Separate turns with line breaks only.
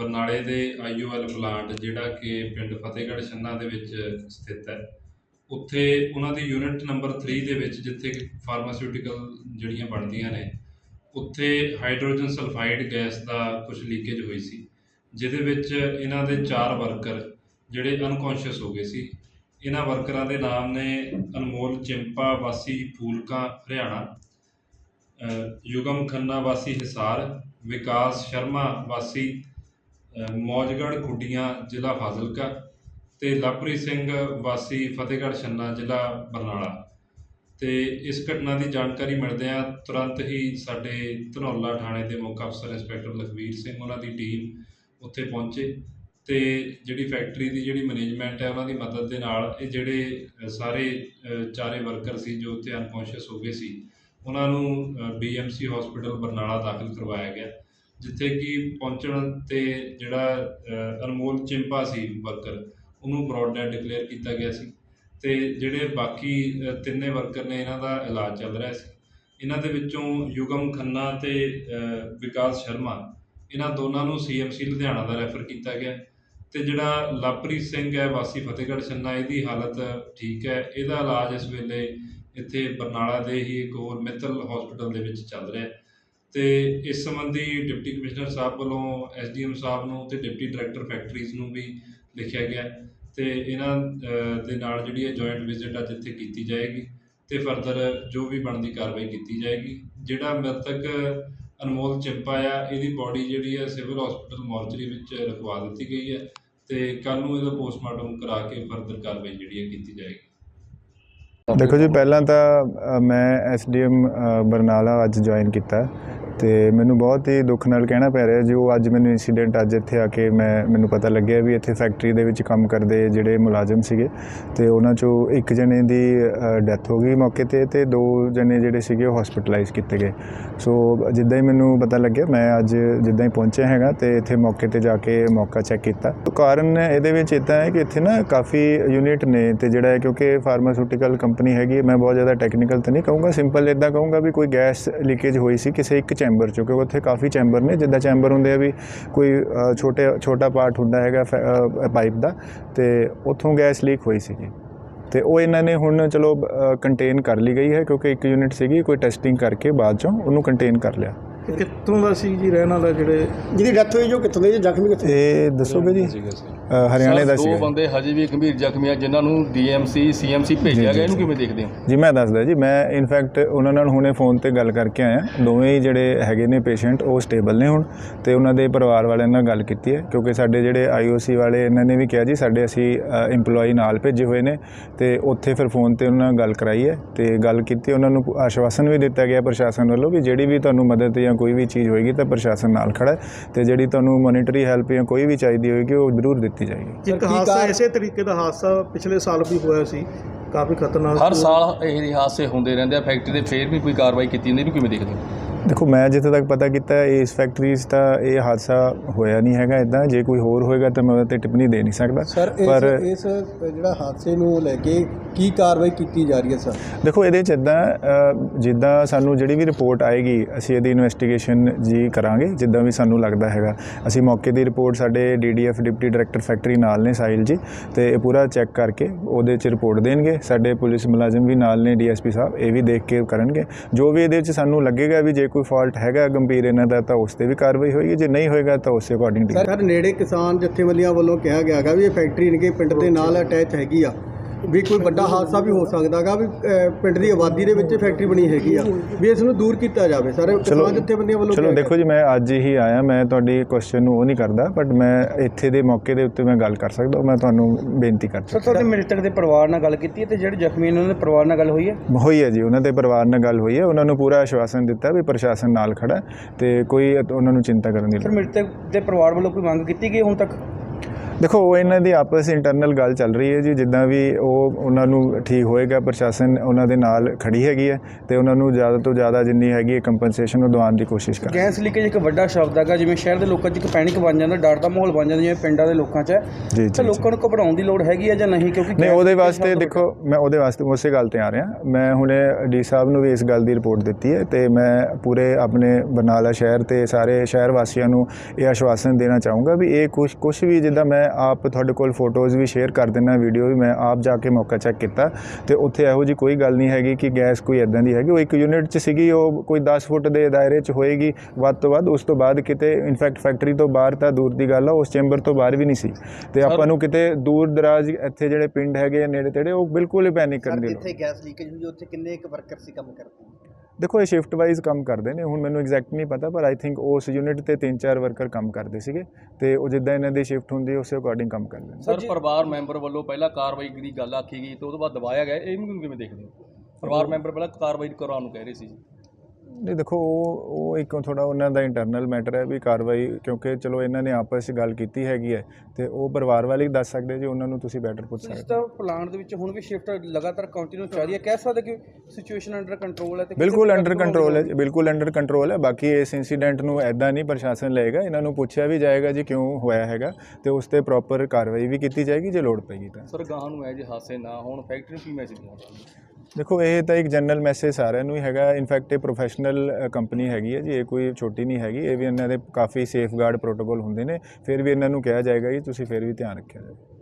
ਬਰਨਾਲੇ ਦੇ ਆਈਓਐਲ ਪਲਾਂਟ, ਜਿਹੜਾ ਕਿ ਪਿੰਡ ਫਤਿਹਗੜ੍ਹ ਛੰਨਾ ਦੇ ਵਿੱਚ ਸਥਿਤ ਹੈ, ਉੱਥੇ ਉਹਨਾਂ ਦੀ ਯੂਨਿਟ ਨੰਬਰ 3 ਦੇ ਵਿੱਚ ਜਿੱਥੇ ਫਾਰਮਾਸਿਊਟੀਕਲ ਜਿਹੜੀਆਂ ਬਣਦੀਆਂ ਨੇ, ਉੱਥੇ ਹਾਈਡਰੋਜਨ ਸਲਫਾਈਡ ਗੈਸ ਦਾ ਕੁਝ ਲੀਕੇਜ ਹੋਈ ਸੀ, ਜਿਹਦੇ ਵਿੱਚ ਇਹਨਾਂ ਦੇ ਚਾਰ ਵਰਕਰ ਜਿਹੜੇ ਅਨਕੌਂਸ਼ੀਅਸ ਹੋ ਗਏ ਸੀ, ਇਹਨਾਂ ਵਰਕਰਾਂ ਦੇ ਨਾਮ ਨੇ ਅਨਮੋਲ ਚਿੰਪਾ, ਵਾਸੀ ਫੂਲਕਾ, ਹਰਿਆਣਾ ਯੁਗਮ ਖੰਨਾ, ਵਾਸੀ ਹਿਸਾਰ, ਵਿਕਾਸ ਸ਼ਰਮਾ, ਵਾਸੀ ਅ, ਮੌਜਗੜ੍ਹ ਖੁੱਡੀਆਂ ਜ਼ਿਲ੍ਹਾ ਫਾਜ਼ਿਲਕਾ ਤੇ ਲਵਪ੍ਰੀਤ ਸਿੰਘ ਵਾਸੀ ਫਤਿਹਗੜ੍ਹ ਛੰਨਾ ਜ਼ਿਲ੍ਹਾ ਬਰਨਾਲਾ। ਤੇ ਇਸ ਘਟਨਾ ਦੀ ਜਾਣਕਾਰੀ ਮਿਲਦਿਆਂ ਤੁਰੰਤ ਹੀ ਸਾਡੇ ਧਨੌਲਾ ਥਾਣੇ ਦੇ ਮੁੱਖ ਅਫਸਰ ਇੰਸਪੈਕਟਰ ਲਖਵੀਰ ਸਿੰਘ ਉਹਨਾਂ ਦੀ ਟੀਮ ਉੱਥੇ ਪਹੁੰਚੇ ਤੇ ਜਿਹੜੀ ਫੈਕਟਰੀ ਦੀ ਜਿਹੜੀ ਮੈਨੇਜਮੈਂਟ ਹੈ ਉਹਨਾਂ ਦੀ ਮਦਦ ਦੇ ਨਾਲ ਇਹ ਜਿਹੜੇ ਸਾਰੇ ਚਾਰੇ ਵਰਕਰ ਸੀ ਜੋ ਉੱਥੇ ਅਨਕੌਂਸ਼ੀਅਸ ਹੋ ਗਏ ਸੀ ਉਹਨਾਂ ਨੂੰ ਬੀਐਮਸੀ ਹਸਪੀਟਲ ਬਰਨਾਲਾ ਦਾਖਲ ਕਰਵਾਇਆ ਗਿਆ। ਜਿੱਥੇ ਕਿ ਪਹੁੰਚਣ ਤੇ ਜਿਹੜਾ ਅਨਮੋਲ ਚਿੰਪਾ ਸੀ ਵਰਕਰ ਉਹਨੂੰ ਬ੍ਰੌਡ ਡੈਡ ਡਿਕਲੇਅਰ ਕੀਤਾ ਗਿਆ ਸੀ ਤੇ ਜਿਹੜੇ ਬਾਕੀ ਤਿੰਨੇ ਵਰਕਰ ਨੇ ਇਹਨਾਂ ਦਾ ਇਲਾਜ ਚੱਲ ਰਿਹਾ ਸੀ। ਇਹਨਾਂ ਦੇ ਵਿੱਚੋਂ ਯੁਗਮ ਖੰਨਾ ਤੇ ਵਿਕਾਸ ਸ਼ਰਮਾ, ਇਹਨਾਂ ਦੋਨਾਂ ਨੂੰ ਸੀਐਮਸੀ ਲੁਧਿਆਣਾ ਦਾ ਰੈਫਰ ਕੀਤਾ ਗਿਆ ਤੇ ਜਿਹੜਾ ਲਵਪ੍ਰੀਤ ਸਿੰਘ ਹੈ, ਵਾਸੀ ਫਤਿਹਗੜ੍ਹ ਛੰਨਾ, ਇਹਦੀ ਹਾਲਤ ਠੀਕ ਹੈ। ਇਹਦਾ ਇਲਾਜ ਇਸ ਵੇਲੇ ਇੱਥੇ ਬਰਨਾਲਾ ਦੇ ਹੀ ਇੱਕ ਹੋਰ ਮਿੱਤਲ ਹਸਪੀਟਲ ਦੇ ਵਿੱਚ ਚੱਲ ਰਿਹਾ ਹੈ। ਤੇ ਇਸ ਸੰਬੰਧੀ ਡਿਪਟੀ ਕਮਿਸ਼ਨਰ ਸਾਹਿਬ ਵੱਲੋਂ ਐਸਡੀਐਮ ਸਾਹਿਬ ਨੂੰ ਤੇ ਡਿਪਟੀ ਡਾਇਰੈਕਟਰ ਫੈਕਟਰੀਜ਼ ਨੂੰ ਵੀ ਲਿਖਿਆ ਗਿਆ ਹੈ। ਤੇ ਇਹਨਾਂ ਦੇ ਨਾਲ ਜਿਹੜੀ ਹੈ ਜੁਆਇੰਟ ਵਿਜ਼ਿਟ ਅੱਜ ਇੱਥੇ ਕੀਤੀ ਜਾਏਗੀ ਤੇ ਫਰਦਰ ਜੋ ਵੀ ਬਣਦੀ ਕਾਰਵਾਈ ਕੀਤੀ ਜਾਏਗੀ ਜਿਹੜਾ ਮ੍ਰਿਤਕ ਅਨਮੋਲ ਚਿੰਪਾ ਆ ਇਹਦੀ ਬਾਡੀ ਜਿਹੜੀ ਹੈ ਸਿਵਲ ਹਸਪੀਟਲ ਮੋਰਚਰੀ ਵਿੱਚ ਰਖਵਾ ਦਿੱਤੀ ਗਈ ਹੈ ਤੇ ਕੱਲ ਨੂੰ ਇਹਦਾ ਪੋਸਟਮਾਰਟਮ ਕਰਾ ਕੇ ਫਰਦਰ ਕਾਰਵਾਈ ਜਿਹੜੀ ਹੈ ਕੀਤੀ ਜਾਏਗੀ।
ਦੇਖੋ ਜੀ ਪਹਿਲਾਂ ਤਾਂ ਅ, ਮੈਂ ਐਸਡੀਐਮ ਬਰਨਾਲਾ ਅੱਜ ਜੁਆਇਨ ਕੀਤਾ। ਤੇ ਮੈਨੂੰ ਬਹੁਤ ਹੀ ਦੁੱਖ ਨਾਲ ਕਹਿਣਾ ਪੈ ਰਿਹਾ ਜੋ ਅੱਜ ਮੈਨੂੰ ਇਨਸੀਡੈਂਟ ਅੱਜ ਇੱਥੇ ਆ ਕੇ ਮੈਂ, ਮੈਨੂੰ ਪਤਾ ਲੱਗਿਆ ਵੀ ਇੱਥੇ ਫੈਕਟਰੀ ਦੇ ਵਿੱਚ ਕੰਮ ਕਰਦੇ ਜਿਹੜੇ ਮੁਲਾਜ਼ਮ ਸੀਗੇ ਤੇ ਉਹਨਾਂ ਚੋਂ ਇੱਕ ਜਣੇ ਦੀ ਡੈਥ ਹੋ ਗਈ ਮੌਕੇ ਤੇ ਤੇ ਦੋ ਜਣੇ ਜਿਹੜੇ ਸੀਗੇ ਉਹ ਹਸਪੀਟਲਾਈਜ਼ ਕੀਤੇ ਗਏ। ਸੋ ਜਿੱਦਾਂ ਹੀ ਮੈਨੂੰ ਪਤਾ ਲੱਗਿਆ, ਮੈਂ ਅੱਜ ਜਿੱਦਾਂ ਹੀ ਪਹੁੰਚਿਆ ਹੈਗਾ ਤੇ ਇੱਥੇ ਮੌਕੇ ਤੇ ਜਾ ਕੇ ਮੌਕਾ ਚੈੱਕ ਕੀਤਾ। ਕਾਰਨ ਇਹਦੇ ਵਿੱਚ ਇਦਾਂ ਹੈ ਕਿ ਇੱਥੇ ਨਾ ਕਾਫੀ ਯੂਨਿਟ ਨੇ ਤੇ ਜਿਹੜਾ ਹੈ ਕਿਉਂਕਿ ਫਾਰਮਾਸਿਊਟੀਕਲ ਕੰਪਨੀ ਹੈਗੀ ਮੈਂ ਬਹੁਤ ਜ਼ਿਆਦਾ ਟੈਕਨੀਕਲ ਤਾਂ ਨਹੀਂ ਕਹੂੰਗਾ ਸਿੰਪਲ ਇਦਾਂ ਕਹੂੰਗਾ ਵੀ ਕੋਈ ਗੈਸ ਲੀਕੇਜ ਹੋਈ ਸੀ, ਕਿਸੇ ਇੱਕ ਚੈਂਬਰ ਚੋਂ, ਕਿਉਂਕਿ ਉੱਥੇ ਕਾਫੀ ਚੈਂਬਰ ਨੇ, ਜਿੱਦਾਂ ਚੈਂਬਰ ਹੁੰਦੇ ਆ ਵੀ ਕੋਈ ਛੋਟੇ, ਛੋਟਾ ਪਾਰਟ ਹੁੰਦਾ ਹੈਗਾ ਪਾਈਪ ਦਾ, ਤੇ ਉੱਥੋਂ ਗੈਸ ਲੀਕ ਹੋਈ ਸੀਗੀ। ਤੇ ਉਹ ਇਹਨਾਂ ਨੇ ਹੁਣ ਚਲੋ ਕੰਟੇਨ ਕਰ ਲਈ ਗਈ ਹੈ, ਕਿਉਂਕਿ ਇੱਕ ਯੂਨਿਟ ਸੀਗੀ, ਕੋਈ ਟੈਸਟਿੰਗ ਕਰਕੇ ਬਾਅਦ ਚੋਂ ਉਹਨੂੰ ਕੰਟੇਨ ਕਰ ਲਿਆ।
ਇਹ ਕਿੱਥੋਂ ਦਾ ਸੀ ਜੀ ਰਹਿਣ ਵਾਲਾ ਜਿਹੜੇ
ਜਿਹਦੀ ਡੈਥ ਹੋਈ ਜੋ ਕਿੱਥੋਂ ਦੇ ਜੀ ਜ਼ਖਮੀ ਕਿੱਥੋਂ?
ਇਹ ਦੱਸੋਗੇ ਜੀ? ਅ, ਹਰਿਆਣੇ ਦਾ ਸੀ
ਦੋ ਬੰਦੇ ਹਜੇ ਵੀ ਗੰਭੀਰ ਜ਼ਖਮੀ ਆ ਜਿਨ੍ਹਾਂ ਨੂੰ ਡੀਐਮਸੀ ਸੀਐਮਸੀ ਭੇਜਿਆ ਗਿਆ ਇਹਨੂੰ ਕਿਵੇਂ ਦੇਖਦੇ ਹੋ?
ਜੀ ਮੈਂ ਦੱਸਦਾ ਜੀ ਮੈਂ ਇਨਫੈਕਟ ਉਹਨਾਂ ਨਾਲ ਹੁਣੇ ਫੋਨ ਤੇ ਗੱਲ ਕਰਕੇ ਆਇਆ। ਦੋਵੇਂ ਹੀ ਜਿਹੜੇ ਹੈਗੇ ਨੇ ਪੇਸ਼ੈਂਟ ਉਹ ਸਟੇਬਲ ਨੇ ਹੁਣ ਤੇ ਉਹਨਾਂ ਦੇ ਪਰਿਵਾਰ ਵਾਲਿਆਂ ਨਾਲ ਗੱਲ ਕੀਤੀ ਹੈ ਕਿਉਂਕਿ ਸਾਡੇ ਜਿਹੜੇ ਆਈਓਸੀ ਵਾਲੇ ਇਹਨਾਂ ਨੇ ਵੀ ਕਿਹਾ ਜੀ ਸਾਡੇ ਅਸੀਂ EMPLOYEE ਨਾਲ ਭੇਜੇ ਹੋਏ ਨੇ ਤੇ ਉੱਥੇ ਫਿਰ ਫੋਨ ਤੇ ਉਹਨਾਂ ਨਾਲ ਗੱਲ ਕਰਾਈ ਹੈ ਤੇ ਗੱਲ ਕੀਤੀ ਉਹਨਾਂ ਨੂੰ ਆਸ਼ਵਾਸਨ ਵੀ ਦਿੱਤਾ ਗਿਆ ਪ੍ਰਸ਼ਾਸਨ ਵੱਲੋਂ ਵੀ ਜਿਹੜੀ ਵੀ ਤੁਹਾਨੂੰ ਮਦਦ ਜਾਂ ਕੋਈ ਵੀ ਚੀਜ਼ ਹੋਏਗੀ ਤਾਂ ਪ੍ਰਸ਼ਾਸਨ ਨਾਲ ਖੜਾ ਹੈ ਤੇ ਜਿਹੜੀ ਤੁਹਾਨੂੰ ਮੋਨੀਟਰੀ ਹੈਲਪ ਜਾਂ ਕੋਈ ਵੀ ਚਾਹੀਦੀ ਹੋਏਗੀ ਉਹ ਜ਼ਰੂਰ ਦਿੱਤੀ ਜਾਏਗੀ।
ਇੱਕ ਹਾਦਸਾ ਇਸੇ ਤਰੀਕੇ ਦਾ ਹਾਦਸਾ ਪਿਛਲੇ ਸਾਲ ਵੀ ਹੋਇਆ ਸੀ। ਕਾਫੀ ਖਤਰਨਾਕ
ਹਰ। ਸਾਲ ਇਹ ਜਿਹੇ ਹਾਦਸੇ ਹੁੰਦੇ ਰਹਿੰਦੇ ਆ। ਫੈਕਟਰੀ ਦੇ ਫੇਰ ਵੀ ਕੋਈ ਕਾਰਵਾਈ ਕੀਤੀ ਨਹੀਂ ਇਹਨੂੰ ਕਿਵੇਂ ਦੇਖਦੇ ਹੋ?
ਦੇਖੋ ਮੈਂ ਜਿੱਥੇ ਤੱਕ ਪਤਾ ਕੀਤਾ ਇਸ ਫੈਕਟਰੀ 'ਚ ਤਾਂ ਇਹ ਹਾਦਸਾ ਹੋਇਆ ਨਹੀਂ ਹੈਗਾ ਇਦਾਂ ਜੇ ਕੋਈ ਹੋਰ ਹੋਏਗਾ ਤਾਂ ਮੈਂ ਉਹਦੇ ਤੇ ਟਿੱਪਣੀ ਦੇ ਨਹੀਂ ਸਕਦਾ। ਪਰ
ਇਸ ਇਸ ਜਿਹੜਾ ਹਾਦਸੇ ਨੂੰ ਲੈ ਕੇ ਕੀ ਕਾਰਵਾਈ ਕੀਤੀ ਜਾ ਰਹੀ ਹੈ ਸਰ?
ਦੇਖੋ ਇਹਦੇ 'ਚ ਇਦਾਂ ਜਿੱਦਾਂ ਸਾਨੂੰ ਜਿਹੜੀ ਵੀ ਰਿਪੋਰਟ ਆਏਗੀ ਅਸੀਂ ਇਹਦੀ ਇਨਵੈਸਟੀਗੇਸ਼ਨ ਜੀ ਕਰਾਂਗੇ ਜਿੱਦਾਂ ਵੀ ਸਾਨੂੰ ਲੱਗਦਾ ਹੈਗਾ। ਅਸੀਂ ਮੌਕੇ ਦੀ ਰਿਪੋਰਟ ਸਾਡੇ ਡੀਡੀਐਫ ਡਿਪਟੀ ਡਾਇਰੈਕਟਰ ਫੈਕਟਰੀ ਨਾਲ ਨੇ ਸਾਹਿਲ ਜੀ ਤੇ ਇਹ ਪੂਰਾ ਚੈੱਕ ਕਰਕੇ ਉਹਦੇ 'ਚ ਰਿਪੋਰਟ ਦੇਣਗੇ। ਸਾਡੇ ਪੁਲਿਸ ਮੁਲਾਜ਼ਮ ਵੀ ਨਾਲ ਨੇ ਡੀਐਸਪੀ ਸਾਹਿਬ ਇਹ ਵੀ ਦੇਖ ਕੇ ਕਰਨਗੇ। ਜੋ ਵੀ ਇਹਦੇ 'ਚ ਸਾਨੂੰ ਲੱਗੇਗਾ ਵੀ ਜੇ ਕੋਈ ਫਾਲਟ ਹੈਗਾ ਗੰਭੀਰ ਇਹਨਾਂ ਦਾ ਤਾਂ ਉਸ ਤੇ ਵੀ ਕਾਰਵਾਈ ਹੋਏਗੀ। ਜੇ ਨਹੀਂ ਹੋਏਗਾ ਤਾਂ ਉਸੇ ਅਕੋਰਡਿੰਗ
ਸਰ ਨੇੜੇ ਕਿਸਾਨ ਜਥੇਬੰਦੀਆਂ ਵੱਲੋਂ ਕਿਹਾ ਗਿਆ ਹੈਗਾ ਵੀ ਇਹ ਫੈਕਟਰੀ ਇਨਕੇ ਪਿੰਡ ਦੇ ਨਾਲ ਅਟੈਚ ਹੈਗੀ ਆ। ਵੀ ਕੋਈ ਵੱਡਾ ਹਾਦਸਾ ਵੀ ਹੋ ਸਕਦਾਗਾ ਵੀ ਅਹ, ਪਿੰਡ ਦੀ ਆਬਾਦੀ ਦੇ ਵਿੱਚ ਫੈਕਟਰੀ ਬਣੀ ਹੈਗੀ ਆ। ਵੀ ਇਸ ਨੂੰ ਦੂਰ ਕੀਤਾ ਜਾਵੇ। ਸਰ ਕਿਸਾਨ ਜਥੇਬੰਦੀਆਂ ਵੱਲੋਂ
ਚਲੋ। ਦੇਖੋ ਜੀ ਮੈਂ ਅੱਜ ਹੀ ਆਇਆ। ਮੈਂ ਤੁਹਾਡੀ ਕੁਐਸਚਨ ਨੂੰ ਉਹ ਨਹੀਂ ਕਰਦਾ ਬਟ ਮੈਂ ਇੱਥੇ ਦੇ ਮੌਕੇ ਦੇ ਉੱਤੇ ਮੈਂ ਗੱਲ ਕਰ ਸਕਦਾ ਮੈਂ ਤੁਹਾਨੂੰ ਬੇਨਤੀ ਕਰ
ਸਰ ਤੁਹਾਡੇ ਮ੍ਰਿਤਕ ਦੇ ਪਰਿਵਾਰ ਨਾਲ ਗੱਲ ਕੀਤੀ ਹੈ ਤੇ ਜਿਹੜੇ ਜ਼ਖਮੀ ਨੇ ਉਹਨਾਂ ਦੇ ਪਰਿਵਾਰ ਨਾਲ ਗੱਲ ਹੋਈ ਹੈ?
ਹੋਈ ਹੈ ਜੀ ਉਹਨਾਂ ਦੇ ਪਰਿਵਾਰ ਨਾਲ ਗੱਲ ਹੋਈ ਹੈ। ਉਹਨਾਂ ਨੂੰ ਪੂਰਾ ਆਸ਼ਵਾਸਨ ਦਿੱਤਾ ਵੀ ਪ੍ਰਸ਼ਾਸਨ ਨਾਲ ਖੜਾ ਹੈ ਤੇ ਕੋਈ ਉਹਨਾਂ ਨੂੰ ਚਿੰਤਾ ਕਰਨ ਦੀ
ਸਰ
ਲੋੜ ਨਹੀਂ।
ਮ੍ਰਿਤਕ ਦੇ ਪਰਿਵਾਰ ਵੱਲੋਂ ਕੋਈ ਮੰਗ ਕੀਤੀ ਗਈ ਹੁਣ ਤੱਕ?
ਦੇਖੋ ਉਹ ਇਹਨਾਂ ਦੀ ਆਪਸ ਇੰਟਰਨਲ ਗੱਲ ਚੱਲ ਰਹੀ ਹੈ ਜੀ। ਜਿੱਦਾਂ ਵੀ ਉਹ ਉਹਨਾਂ ਨੂੰ ਠੀਕ ਹੋਏਗਾ ਪ੍ਰਸ਼ਾਸਨ ਉਹਨਾਂ ਦੇ ਨਾਲ ਖੜੀ ਹੈਗੀ ਹੈ ਤੇ ਉਹਨਾਂ ਨੂੰ ਜ਼ਿਆਦਾ ਤੋਂ ਜ਼ਿਆਦਾ ਜਿੰਨੀ ਹੈਗੀ ਹੈ ਕੰਪਨਸੇਸ਼ਨ ਉਹ ਦਿਵਾਉਣ ਦੀ ਕੋਸ਼ਿਸ਼ ਕਰ
ਗੈਸ ਲੀਕੇਜ ਇੱਕ ਵੱਡਾ ਸ਼ਬਦ ਹੈਗਾ ਜਿਵੇਂ ਸ਼ਹਿਰ ਦੇ ਲੋਕਾਂ 'ਚ ਇੱਕ ਪੈਨਿਕ ਬਣ ਜਾਂਦਾ ਡਰ ਦਾ ਮਾਹੌਲ ਬਣ ਜਾਂਦਾ ਜਿਵੇਂ ਪਿੰਡਾਂ ਦੇ ਲੋਕਾਂ 'ਚ। ਤਾਂ ਲੋਕਾਂ ਨੂੰ ਘਬਰਾਉਣ ਦੀ ਲੋੜ ਹੈਗੀ ਹੈ ਜਾਂ ਨਹੀਂ? ਕਿਉਂਕਿ
ਨਹੀਂ ਉਹਦੇ ਵਾਸਤੇ ਦੇਖੋ ਮੈਂ ਉਹਦੇ ਵਾਸਤੇ ਉਸੇ ਗੱਲ ਤੇ ਆ ਰਿਹਾ। ਮੈਂ ਹੁਣੇ ਡੀ ਸਾਹਿਬ ਨੂੰ ਵੀ ਇਸ ਗੱਲ ਦੀ ਰਿਪੋਰਟ ਦਿੱਤੀ ਹੈ ਤੇ ਮੈਂ ਪੂਰੇ ਆਪਣੇ ਬਰਨਾਲਾ ਸ਼ਹਿਰ ਤੇ ਸਾਰੇ ਸ਼ਹਿਰ ਵਾਸੀਆਂ ਨੂੰ ਇਹ ਆਸ਼ਵਾਸਨ ਦੇਣਾ ਚਾਹੂੰਗਾ ਵੀ ਇਹ ਕੁਝ ਕੁਝ ਵੀ ਜਿੱਦਾਂ ਮੈਂ ਆਪ ਤੁਹਾਡੇ ਕੋਲ ਫੋਟੋਜ਼ ਵੀ ਸ਼ੇਅਰ ਕਰ ਦਿੰਦਾ ਵੀਡੀਓ ਵੀ ਮੈਂ ਆਪ ਜਾ ਕੇ ਮੌਕਾ ਚੈੱਕ ਕੀਤਾ ਤੇ ਉੱਥੇ ਇਹੋ ਜੀ ਕੋਈ ਗੱਲ ਨਹੀਂ ਹੈਗੀ ਕਿ ਗੈਸ ਕੋਈ ਇਦਾਂ ਦੀ ਹੈਗੀ ਉਹ ਇੱਕ ਯੂਨਿਟ 'ਚ ਸੀਗੀ ਉਹ ਕੋਈ 10 ਫੁੱਟ ਦੇ ਦਾਇਰੇ 'ਚ ਹੋਏਗੀ ਵੱਧ ਤੋਂ ਵੱਧ ਉਸ ਤੋਂ ਬਾਅਦ ਕਿਤੇ ਇਨਫੈਕਟ ਫੈਕਟਰੀ ਤੋਂ ਬਾਹਰ ਤਾਂ ਦੂਰ ਦੀ ਗੱਲ ਆ ਉਸ ਚੈਂਬਰ ਤੋਂ ਬਾਹਰ ਵੀ ਨਹੀਂ ਸੀ। ਤੇ ਆਪਾਂ ਨੂੰ ਕਿਤੇ ਦੂਰ ਦਰਾਜ ਇੱਥੇ ਜਿਹੜੇ ਪਿੰਡ ਹੈਗੇ ਨੇੜੇ ਤੇੜੇ ਉਹ ਬਿਲਕੁਲ ਹੀ ਪੈਨਿਕ ਕਰਨ ਦੀ ਲੋੜ
ਜਿੱਥੇ ਗੈਸ ਲੀਕੇਜ ਹੋਈ ਉੱਥੇ ਕਿੰਨੇ ਇੱਕ ਵਰਕਰ ਸੀ ਕੰਮ ਕਰਦੇ?
ਦੇਖੋ ਇਹ ਸ਼ਿਫਟ ਵਾਈਜ਼ ਕੰਮ ਕਰਦੇ ਨੇ। ਹੁਣ ਮੈਨੂੰ ਐਗਜ਼ੈਕਟ ਨਹੀਂ ਪਤਾ ਪਰ ਆਈ ਥਿੰਕ ਉਸ ਯੂਨਿਟ ਤੇ 3-4 ਵਰਕਰ ਕੰਮ ਕਰਦੇ ਸੀਗੇ ਤੇ ਉਹ ਜਿੱਦਾਂ ਇਹਨਾਂ ਦੀ ਸ਼ਿਫਟ ਹੁੰਦੀ ਹੈ ਉਸੇ ਅਕੋਰਡਿੰਗ ਕੰਮ ਕਰਦੇ ਨੇ।
ਸਰ ਪਰਿਵਾਰ ਮੈਂਬਰ ਵੱਲੋਂ ਪਹਿਲਾਂ ਕਾਰਵਾਈ ਦੀ ਗੱਲ ਆਖੀ ਗਈ ਤੇ ਉਹ ਤੋਂ ਬਾਅਦ ਦਬਾਇਆ ਗਿਆ। ਇਹ ਨੂੰ ਕਿਵੇਂ ਦੇਖਦੇ ਹੋ? ਪਰਿਵਾਰ ਮੈਂਬਰ ਪਹਿਲਾਂ ਕਾਰਵਾਈ ਕਰਾਉਣ ਨੂੰ ਕਹਿ ਰਹੇ ਸੀ। ਜੀ
ਨਹੀਂ ਦੇਖੋ ਉਹ ਉਹ ਇੱਕ ਥੋੜਾ ਉਹਨਾਂ ਦਾ ਇੰਟਰਨਲ ਮੈਟਰ ਹੈ ਵੀ ਕਾਰਵਾਈ ਕਿਉਂਕਿ ਚਲੋ ਇਹਨਾਂ ਨੇ ਆਪਸ ਵਿੱਚ ਗੱਲ ਕੀਤੀ ਹੈਗੀ ਹੈ ਤੇ ਉਹ ਪਰਿਵਾਰ ਵਾਲੇ ਹੀ ਦੱਸ ਸਕਦੇ ਜੀ ਉਹਨਾਂ ਨੂੰ ਤੁਸੀਂ ਬੈਟਰ ਪੁੱਛ
ਇਸ
ਸਕਦੇ
ਤਾਂ ਪਲਾਂਟ ਦੇ ਵਿੱਚ ਹੁਣ ਵੀ ਸ਼ਿਫਟ ਲਗਾਤਾਰ ਕੰਟੀਨਿਊ ਚੱਲ ਰਹੀ ਹੈ। ਕਹਿ ਸਕਦੇ ਕਿ ਸਿਚੁਏਸ਼ਨ ਅੰਡਰ ਕੰਟਰੋਲ ਹੈ ਤੇ
ਬਿਲਕੁਲ ਅੰਡਰ ਕੰਟਰੋਲ ਹੈ ਬਿਲਕੁਲ ਅੰਡਰ ਕੰਟਰੋਲ ਹੈ। ਬਾਕੀ ਇਸ ਇਨਸੀਡੈਂਟ ਨੂੰ ਐਦਾਂ ਨਹੀਂ ਪ੍ਰਸ਼ਾਸਨ ਲਏਗਾ। ਇਹਨਾਂ ਨੂੰ ਪੁੱਛਿਆ ਵੀ ਜਾਏਗਾ ਜੀ ਕਿਉਂ ਹੋਇਆ ਹੈਗਾ ਤੇ ਉਸ ਤੇ ਪ੍ਰੋਪਰ ਕਾਰਵਾਈ ਵੀ ਕੀਤੀ ਜਾਏਗੀ ਜੇ ਲੋੜ ਪਏਗੀ ਤਾਂ।
ਸਰ ਗਾਹਾਂ ਨੂੰ ਇਹ ਜੇ ਹਾਸੇ ਨਾ ਹੁਣ ਫੈਕਟਰੀ ਨੂੰ ਕੀ ਮੈਸੇਜ ਦੇਣਾ
ਦੇਖੋ, ਇਹ ਤਾਂ ਇੱਕ ਜਨਰਲ ਮੈਸੇਜ ਸਾਰਿਆਂ ਨੂੰ ਹੀ ਹੈਗਾ। ਇਨਫੈਕਟ ਇਹ ਪ੍ਰੋਫੈਸ਼ਨਲ ਕੰਪਨੀ ਹੈਗੀ ਹੈ ਜੀ, ਇਹ ਕੋਈ ਛੋਟੀ ਨਹੀਂ ਹੈਗੀ। ਇਹ ਵੀ ਇਹਨਾਂ ਦੇ ਕਾਫੀ ਸੇਫਗਾਰਡ ਪ੍ਰੋਟੋਕੋਲ ਹੁੰਦੇ ਨੇ। ਫਿਰ ਵੀ ਇਹਨਾਂ ਨੂੰ ਕਿਹਾ ਜਾਏਗਾ ਕਿ ਤੁਸੀਂ ਫਿਰ ਵੀ ਧਿਆਨ ਰੱਖਿਆ ਜਾਵੇ।